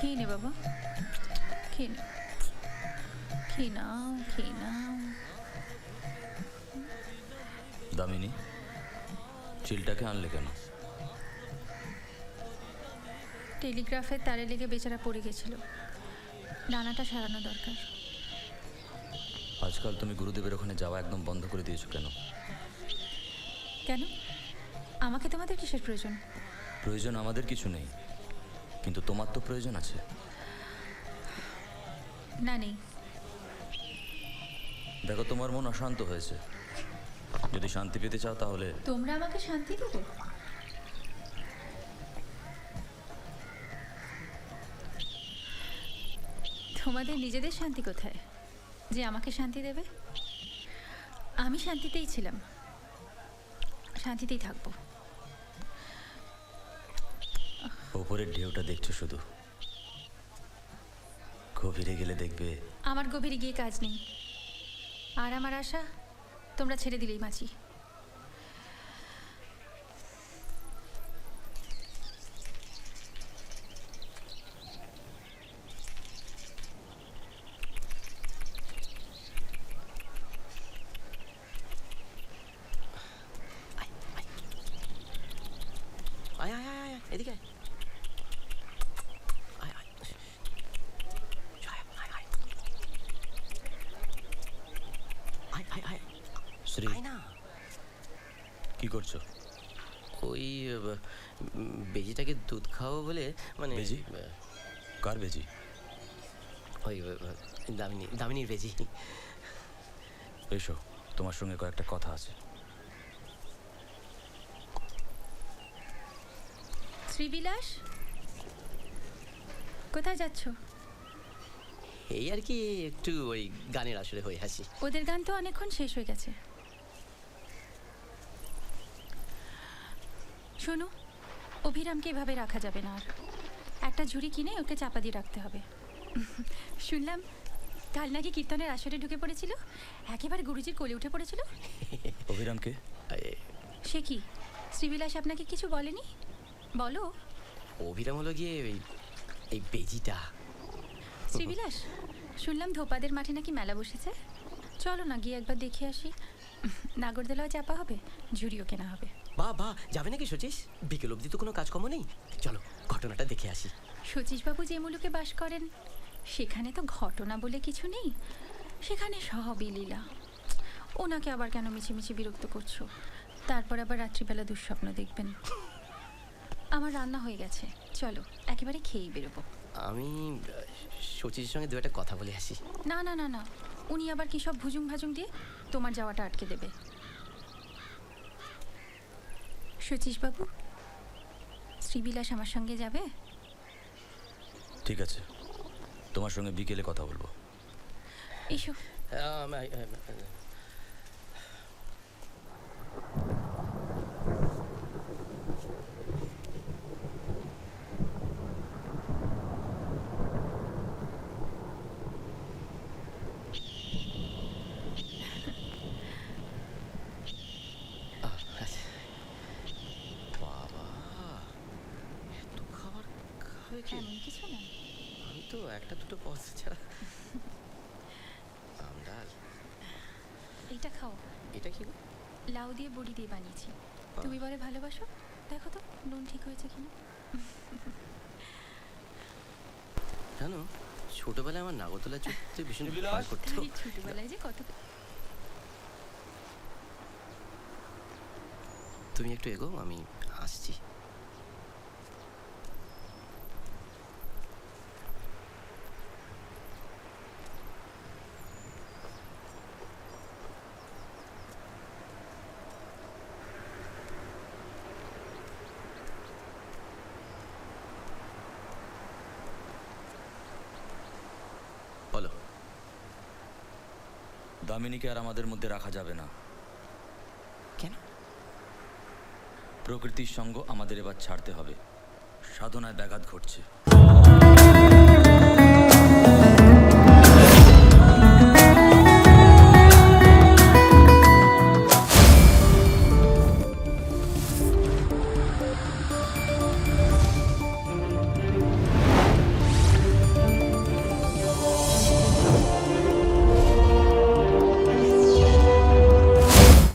খেয়ে নে বাবা খেয়ে নে খেয়ে নাও খেয়ে নাও দামিনী চিলটাকে আনলে কেন? টেলিগ্রাফের তারে লেগে বেচারা পড়ে গেছিল। ডানাটা সারানো দরকার। আজকাল তুমি গুরুদেবের ওখানে যাওয়া একদম বন্ধ করে দিয়েছ কেন? কেন? আমাকে তোমাদের কিসের প্রয়োজন? প্রয়োজন আমাদের কিছু নেই। কিন্তু তোমার তো প্রয়োজন আছে। না নেই দেখো তোমার মন অশান্ত হয়েছে। যদি শান্তি পেতে চাও তাহলে তোমরা আমাকে শান্তি দেবে? তোমাদের নিজেদের শান্তি কোথায়? যে আমাকে শান্তি দেবে? আমি শান্তিতেই ছিলাম। শান্তিতেই থাকব। ওপরের ঢেউটা দেখছ শুধু? গভীরে গেলে দেখবে। আমার গভীরে গিয়ে কাজ নেই। আর আমার আশা তোমরা ছেড়ে দিলেই মাছি। আয় আয় আয়। আয় আয়, এদিকে আয় আয় আয় আয়, আয়, আয়। আয়, আয়, আয়। শ্রী আয় না। কি করছ? ওই বেজিটাকে দুধ খাওয়াবো বলে মানে বেজি? কার বেজি? ওই দামিনী দামিনীর বেজি। এসো তোমার সঙ্গে কয়েকটা কথা আছে। শ্রীবিলাস কোথায় যাচ্ছ? এই আর কি একটু ওই গানের আসরে হয়ে হাসি। ওদের গান তো অনেকক্ষণ শেষ হয়ে গেছে। শোনো অভিরামকে এভাবে রাখা যাবে না আর। একটা ঝুড়ি কিনে ওকে চাপা দিয়ে রাখতে হবে। শুনলাম কাল নাকি কীর্তনের আসরে ঢুকে পড়েছিল? একেবারে গুরুজির কোলে উঠে পড়েছিল? অভিরামকে? সে কি? শ্রীবিলাস আপনাকে কিছু বলেনি? বলো। অভিরাম হলো গিয়ে ওই এই বেজিটা। শ্রীবিলাস শুনলাম ধোপাদের মাঠে নাকি মেলা বসেছে। চলো না গিয়ে একবার দেখে আসি। নাগরদোলাও চাপা হবে ঝুড়িও কেনা হবে। বা বা যাবে নাকি শচীশ? বিকেল অবধি তো কোনো কাজকর্ম নেই। চলো ঘটনাটা দেখে আসি। শচীশবাবু যে মুলুকে বাস করেন সেখানে তো ঘটনা বলে কিছু নেই। সেখানে সবই লীলা। ওনাকে আবার কেন মিছিমিছি বিরক্ত করছ? তারপর আবার রাত্রিবেলা দুঃস্বপ্ন দেখবেন। আমার রান্না হয়ে গেছে। চলো একেবারে খেয়েই বেরোবো। আমি শচীশের সঙ্গে দু একটা কথা বলে আসি। না না না না। উনি আবার কি সব ভুজুম ভাজুম দিয়ে তোমার যাওয়াটা আটকে দেবে? শচীশবাবু শ্রীবিলাস আমার সঙ্গে যাবে? ঠিক আছে। তোমার সঙ্গে বিকেলে কথা বলব। এসো। খাবে এমন কিছু না? আমি তো একটা দুটো পথ ছাড়া এইটা খাও। এটা কি লাউ দিয়ে বড়ি দিয়ে বানিয়েছি। তুমি বলে ভালোবাসো? দেখো তো নুন ঠিক হয়েছে কিনা জানো ছোটবেলায় আমার নাগরদোলা চড়তে ভীষণ ভয় করতো। ছোটবেলায় যে কত তুমি একটু এগো আমি আসছি। দামিনীকে আর আমাদের মধ্যে রাখা যাবে না। কেন? প্রকৃতির সঙ্গ আমাদের এবার ছাড়তে হবে। সাধনায় ব্যাঘাত ঘটছে।